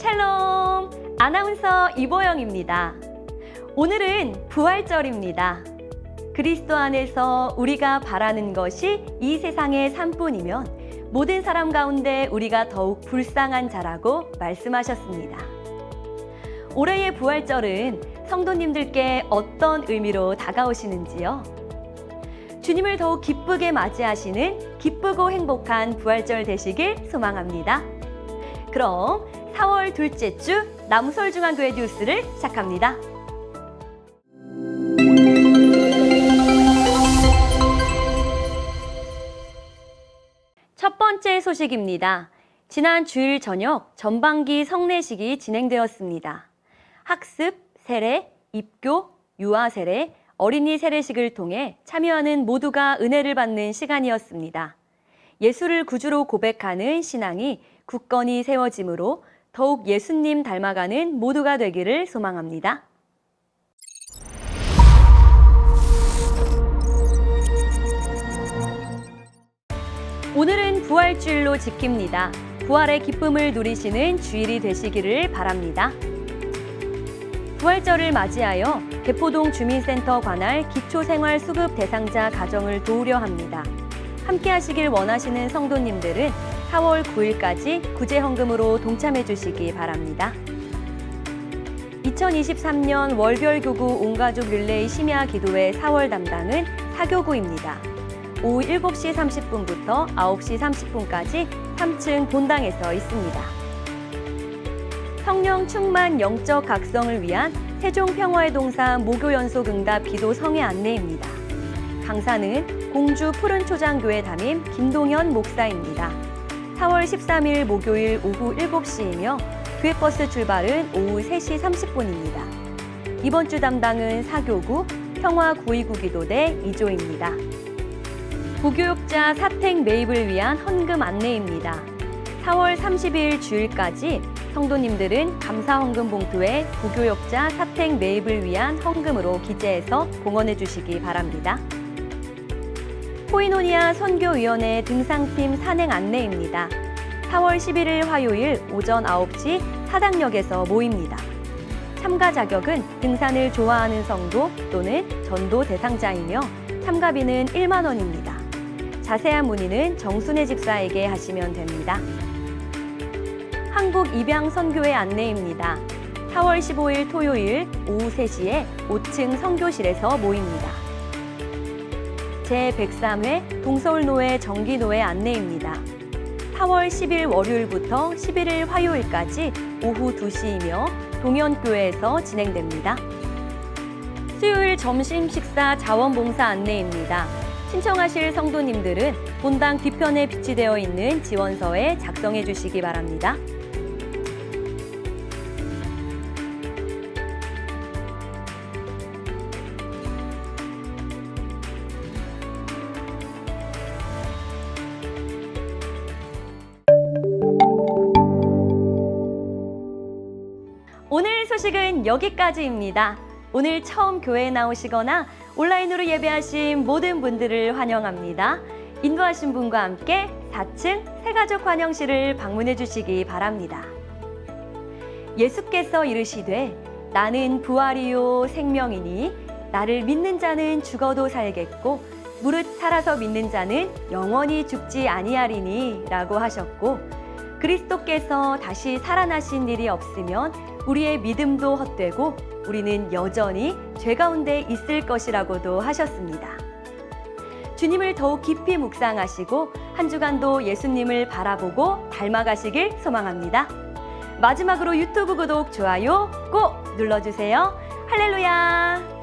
샬롬! 아나운서 이보영입니다. 오늘은 부활절입니다. 그리스도 안에서 우리가 바라는 것이 이 세상의 삶뿐이면 모든 사람 가운데 우리가 더욱 불쌍한 자라고 말씀하셨습니다. 올해의 부활절은 성도님들께 어떤 의미로 다가오시는지요? 주님을 더욱 기쁘게 맞이하시는 기쁘고 행복한 부활절 되시길 소망합니다. 그럼 4월 둘째 주 남솔중앙교회 뉴스를 시작합니다. 첫 번째 소식입니다. 지난 주일 저녁 전반기 성례식이 진행되었습니다. 학습, 세례, 입교, 유아 세례, 어린이 세례식을 통해 참여하는 모두가 은혜를 받는 시간이었습니다. 예수를 구주로 고백하는 신앙이 굳건히 세워지므로 더욱 예수님 닮아가는 모두가 되기를 소망합니다. 오늘은 부활주일로 지킵니다. 부활의 기쁨을 누리시는 주일이 되시기를 바랍니다. 부활절을 맞이하여 개포동 주민센터 관할 기초생활 수급 대상자 가정을 도우려 합니다. 함께 하시길 원하시는 성도님들은 4월 9일까지 구제헌금으로 동참해 주시기 바랍니다. 2023년 월별교구 온가족 릴레이 심야 기도회 4월 담당은 사교구입니다. 오후 7시 30분부터 9시 30분까지 3층 본당에서 있습니다. 성령 충만 영적 각성을 위한 세종평화의 동사 모교연속 응답 기도 성회 안내입니다. 강사는 공주 푸른 초장교회 담임 김동현 목사입니다. 4월 13일 목요일 오후 7시이며 교회버스 출발은 오후 3시 30분입니다. 이번 주 담당은 사교구 평화구이구 기도대 2조입니다. 부교육자 사택 매입을 위한 헌금 안내입니다. 4월 30일 주일까지 성도님들은 감사 헌금 봉투에 부교육자 사택 매입을 위한 헌금으로 기재해서 봉헌해 주시기 바랍니다. 코이노니아 선교위원회 등산팀 산행 안내입니다. 4월 11일 화요일 오전 9시 사당역에서 모입니다. 참가 자격은 등산을 좋아하는 성도 또는 전도 대상자이며 참가비는 1만 원입니다. 자세한 문의는 정순혜 집사에게 하시면 됩니다. 한국 입양 선교회 안내입니다. 4월 15일 토요일 오후 3시에 5층 선교실에서 모입니다. 제103회 동서울노회 정기노회 안내입니다. 4월 10일 월요일부터 11일 화요일까지 오후 2시이며 동현교회에서 진행됩니다. 수요일 점심 식사 자원봉사 안내입니다. 신청하실 성도님들은 본당 뒤편에 비치되어 있는 지원서에 작성해 주시기 바랍니다. 오늘 소식은 여기까지입니다. 오늘 처음 교회에 나오시거나 온라인으로 예배하신 모든 분들을 환영합니다. 인도하신 분과 함께 4층 새가족 환영실을 방문해 주시기 바랍니다. 예수께서 이르시되 나는 부활이요 생명이니 나를 믿는 자는 죽어도 살겠고 무릇 살아서 믿는 자는 영원히 죽지 아니하리니 라고 하셨고 그리스도께서 다시 살아나신 일이 없으면 우리의 믿음도 헛되고 우리는 여전히 죄 가운데 있을 것이라고도 하셨습니다. 주님을 더욱 깊이 묵상하시고 한 주간도 예수님을 바라보고 닮아가시길 소망합니다. 마지막으로 유튜브 구독, 좋아요 꼭 눌러주세요. 할렐루야!